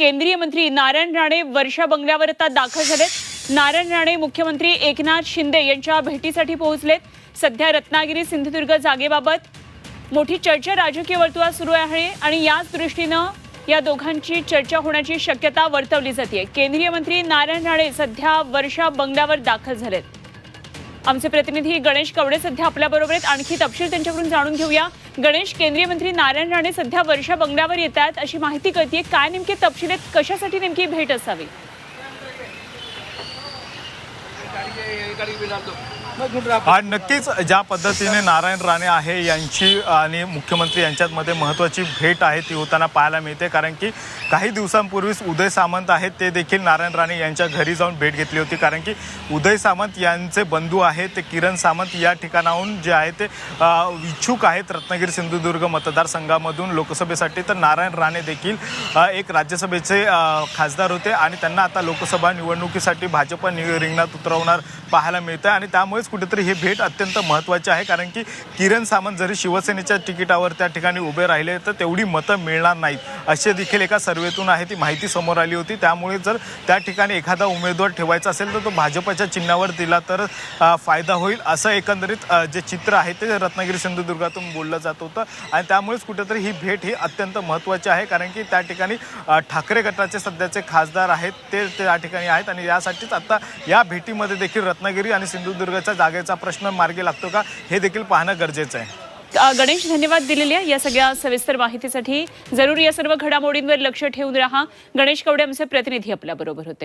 केंद्रीय मंत्री नारायण राणे वर्षा बंगल्यावर आता दाखल झालेत. नारायण राणे मुख्यमंत्री एकनाथ शिंदे यांच्या भेटीसाठी पोहोचलेत. सध्या रत्नागिरी सिंधुदुर्ग जागेबाबत मोठी चर्चा राजकीय वर्तुळात सुरू आहे आणि याच दृष्टीनं या दोघांची चर्चा होण्याची शक्यता वर्तवली जाते केंद्रीय मंत्री नारायण राणे सध्या वर्षा बंगल्यावर दाखल झालेत. आमचे प्रतिनिधी गणेश कवडे सध्या आपल्याबरोबर आहेत. आणखी तपशील त्यांच्याकडून जाणून घेऊया. गणेश केंद्रीय मंत्री नारायण राणे सध्या वर्षा बंगल्यावर येत आहेत अशी माहिती कळतीये. काय नेमके तपशील आहेत? कशासाठी नेमकी भेट असावी? हा नक्कीच ज्या पद्धतीने नारायण राणे आहे यांची आणि मुख्यमंत्री यांच्यामध्ये महत्त्वाची भेट आहे ती होताना पाहायला मिळते. कारण की काही दिवसांपूर्वीच उदय सामंत आहेत ते देखील नारायण राणे यांच्या घरी जाऊन भेट घेतली होती. कारण की उदय सामंत यांचे बंधू आहेत ते किरण सामंत या ठिकाणाहून जे आहे ते इच्छुक आहेत रत्नागिरी सिंधुदुर्ग मतदारसंघामधून लोकसभेसाठी. तर नारायण राणे देखील एक राज्यसभेचे खासदार होते आणि त्यांना आता लोकसभा निवडणुकीसाठी भाजप रिंगणात उतरवणार पाहायला मिळतं आणि त्यामुळेच कुठेतरी ही भेट अत्यंत महत्त्वाची आहे कारण की किरण सामंत जरी शिवसेनेच्या तिकिटावर त्या ठिकाणी उभे राहिले तर तेवढी मतं मिळणार नाहीत. असे देखील एका सर्वेतून आहे ती माहिती समोर आली होती. त्यामुळे जर त्या ठिकाणी एखादा उमेदवार ठेवायचा असेल तर तो भाजपच्या चिन्हावर दिला तर फायदा होईल असं एकंदरीत जे चित्र आहे ते रत्नागिरी सिंधुदुर्गातून बोललं जात होतं. आणि त्यामुळेच कुठेतरी ही भेट ही अत्यंत महत्त्वाची आहे कारण की त्या ठिकाणी ठाकरे गटाचे सध्याचे खासदार आहेत ते त्या ठिकाणी आहेत. आणि यासाठीच आता या भेटीमध्ये देखील रत्नागिरी आणि सिंधुदुर्गच्या जागेचा प्रश्न मार्गी लागतो का हे देखील पाहणं गरजेचं आहे. गणेश धन्यवाद दिलेले या सगळ्या सविस्तर माहितीसाठी जरूर या सर्व घडामोडींवर लक्ष ठेवून राहा. गणेश कवडे आमचे प्रतिनिधी आपल्याबरोबर होते.